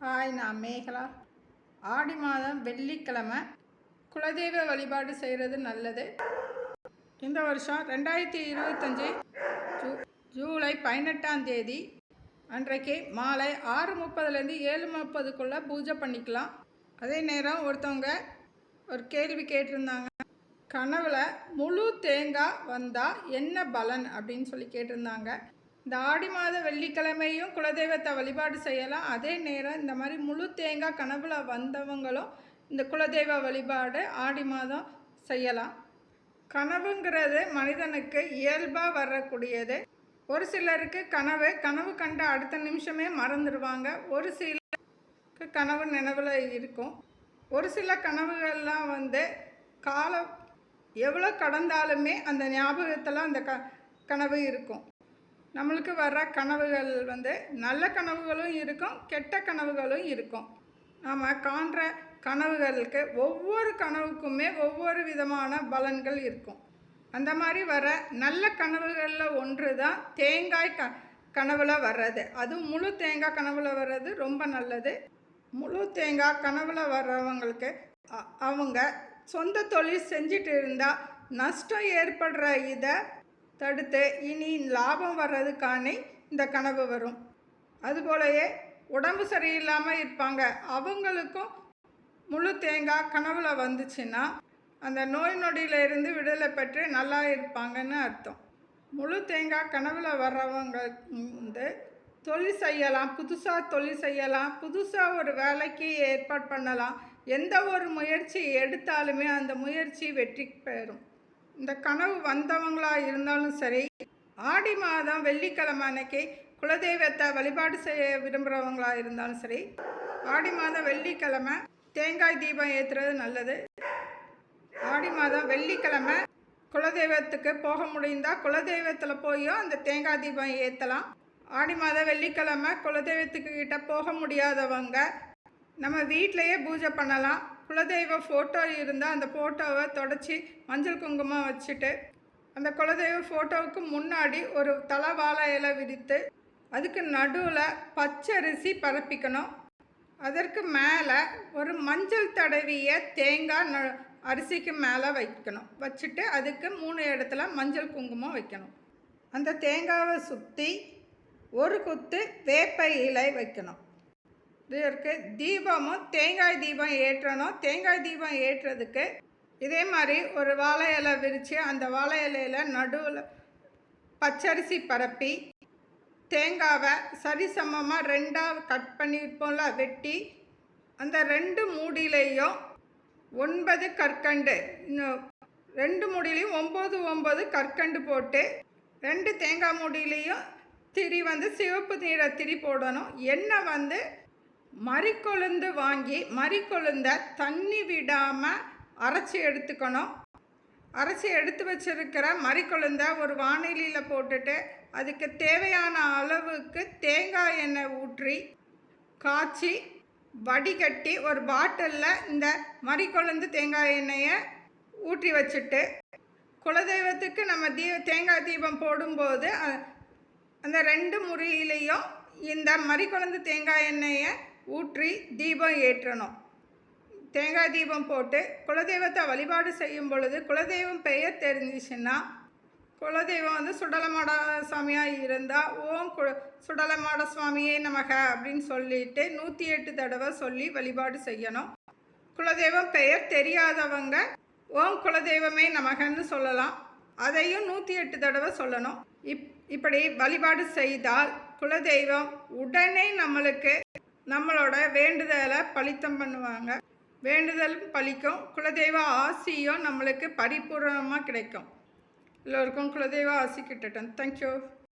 Hi நான் மேகலா. ஆடி மாதம் வெள்ளிக்கிழமை குலதெய்வ வழிபாடு செய்கிறது நல்லது. இந்த வருஷம் ரெண்டாயிரத்தி இருபத்தஞ்சி ஜூ ஜூலை பதினெட்டாம் தேதி அன்றைக்கு மாலை ஆறு முப்பதுலேருந்து ஏழு முப்பதுக்குள்ளே பூஜை பண்ணிக்கலாம். அதே நேரம் ஒருத்தவங்க ஒரு கேள்வி கேட்டிருந்தாங்க. கனவில் முழு தேங்காய் வந்தால் என்ன பலன் அப்படின்னு சொல்லி கேட்டிருந்தாங்க. இந்த ஆடி மாத வெள்ளிக்கிழமையும் குலதெய்வத்தை வழிபாடு செய்யலாம். அதே நேரம் இந்த மாதிரி முழு தேங்காய் கனவுல வந்தவங்களும் இந்த குலதெய்வ வழிபாடு ஆடி மாதம் செய்யலாம். கனவுங்கிறது மனிதனுக்கு இயல்பாக வரக்கூடியது. ஒரு சிலருக்கு கனவு கனவு கண்ட அடுத்த நிமிஷமே மறந்துடுவாங்க ஒரு சிலருக்கு கனவு நினைவில் இருக்கும். ஒரு சில கனவுகள்லாம் வந்து காலம் எவ்வளோ கடந்தாலுமே அந்த ஞாபகத்தில் அந்த க கனவு இருக்கும். நம்மளுக்கு வர்ற கனவுகள் வந்து நல்ல கனவுகளும் இருக்கும் கெட்ட கனவுகளும் இருக்கும். நாம் காண்ற கனவுகளுக்கு ஒவ்வொரு கனவுக்குமே ஒவ்வொரு விதமான பலன்கள் இருக்கும். அந்த மாதிரி வர நல்ல கனவுகளில் ஒன்று தான் தேங்காய் க கனவில் வர்றது. அதுவும் முழு தேங்காய் கனவில் வர்றது ரொம்ப நல்லது. முழு தேங்காய் கனவில் வர்றவங்களுக்கு அவங்க சொந்த தொழில் செஞ்சுட்டு இருந்தால் நஷ்டம் ஏற்படுற இதை தடுத்து இனி லாபம் வர்றதுக்கானே இந்த கனவு வரும். அதுபோலயே உடம்பு சரியில்லாமல் இருப்பாங்க. அவங்களுக்கும் முழு தேங்காய் கனவுல வந்துச்சுன்னா அந்த நோய் நொடியில இருந்து விடுதலை பெற்று நல்லா இருப்பாங்கன்னு அர்த்தம். முழு தேங்காய் கனவுல வர்றவங்க வந்து தொழில் செய்யலாம் புதுசாக தொழில் செய்யலாம் புதுசாக ஒரு வேலைக்கு ஏற்பாடு பண்ணலாம். எந்த ஒரு முயற்சி எடுத்தாலுமே அந்த முயற்சி வெற்றி பெறும். இந்த கனவு வந்தவங்களா இருந்தாலும் சரி ஆடி மாதம் வெள்ளிக்கிழமை அன்னைக்கு குலதெய்வத்தை வழிபாடு செய்ய விரும்புகிறவங்களா இருந்தாலும் சரி ஆடி மாதம் வெள்ளிக்கிழமை தேங்காய் தீபம் ஏற்றுறது நல்லது. ஆடி மாதம் வெள்ளிக்கிழமை குலதெய்வத்துக்கு போக முடிந்தால் குலதெய்வத்தில் போயும் அந்த தேங்காய் தீபம் ஏற்றலாம் ஆடி மாதம் வெள்ளிக்கிழமை குலதெய்வத்துக்கு கிட்ட போக முடியாதவங்க நம்ம வீட்டிலையே பூஜை பண்ணலாம். குலதெய்வ ஃபோட்டோ இருந்தால் அந்த ஃபோட்டோவை தொடச்சி மஞ்சள் குங்குமம் வச்சுட்டு அந்த குலதெய்வ ஃபோட்டோவுக்கு முன்னாடி ஒரு தலை வாழை இலை விரித்து அதுக்கு நடுவில் பச்சரிசி பரப்பிக்கணும். அதற்கு மேலே ஒரு மஞ்சள் தடவிய தேங்காய் ந அரிசிக்கு மேலே வைக்கணும். வச்சுட்டு அதுக்கு மூணு இடத்துல மஞ்சள் குங்குமம் வைக்கணும். அந்த தேங்காவை சுற்றி ஒரு குத்து வேப்ப இலை வைக்கணும். இதற்கு தீபமும் தேங்காய் தீபம் ஏற்றணும். தேங்காய் தீபம் ஏற்றுறதுக்கு இதே மாதிரி ஒரு வாழை இலை விரித்து அந்த வாழை இலையில் நடுவில் பச்சரிசி பரப்பி தேங்காவை சரிசமமாக ரெண்டாக கட் பண்ணியிருப்போம்ல வெட்டி அந்த ரெண்டு மூடியிலையும் ஒன்பது கற்கண்டு இன்னும் ரெண்டு மூடியிலையும் ஒம்பது ஒம்பது கற்கண்டு போட்டு ரெண்டு தேங்காய் மூடியிலையும் திரி வந்து சிவப்பு நீரை திரி போடணும். எண்ணெய் வந்து மறிக்கொழுந்து வாங்கி மறிக்கொழுந்த தண்ணி விடாமல் அரைச்சி எடுத்துக்கணும். அரைச்சி எடுத்து வச்சிருக்கிற மறிக்கொழுந்த ஒரு வானிலையில் போட்டுட்டு அதுக்கு தேவையான அளவுக்கு தேங்காய் எண்ணெய் ஊற்றி காய்ச்சி வடிகட்டி ஒரு பாட்டிலில் இந்த மறிக்கொழுந்து தேங்காய் எண்ணெயை ஊற்றி வச்சுட்டு குலதெய்வத்துக்கு நம்ம தீ தேங்காய் தீபம் போடும்போது அந்த ரெண்டு முறையிலையும் இந்த மறிக்கொழுந்து தேங்காய் எண்ணெயை ஊற்றி தீபம் ஏற்றணும். தேங்காய் தீபம் போட்டு குலதெய்வத்தை வழிபாடு செய்யும் பொழுது குலதெய்வம் பெயர் தெரிஞ்சிச்சுன்னா குலதெய்வம் வந்து சுடலமாட சாமியாக இருந்தால் ஓம் கு சுடலமாட சுவாமியே நமக அப்படின்னு சொல்லிட்டு நூற்றி எட்டு தடவை சொல்லி வழிபாடு செய்யணும். குலதெய்வம் பெயர் தெரியாதவங்க ஓம் குலதெய்வமே நமகன்னு சொல்லலாம். அதையும் நூற்றி எட்டு தடவை சொல்லணும். இப் இப்படி வழிபாடு செய்தால் குலதெய்வம் உடனே நம்மளுக்கு நம்மளோட வேண்டுதலை பலித்தம் பண்ணுவாங்க. வேண்டுதலும் பலிக்கும் குலதெய்வ ஆசியும் நம்மளுக்கு பரிபூர்ணமாக கிடைக்கும். எல்லோருக்கும் குலதெய்வ ஆசி கிட்டட்டும் தேங்க்யூ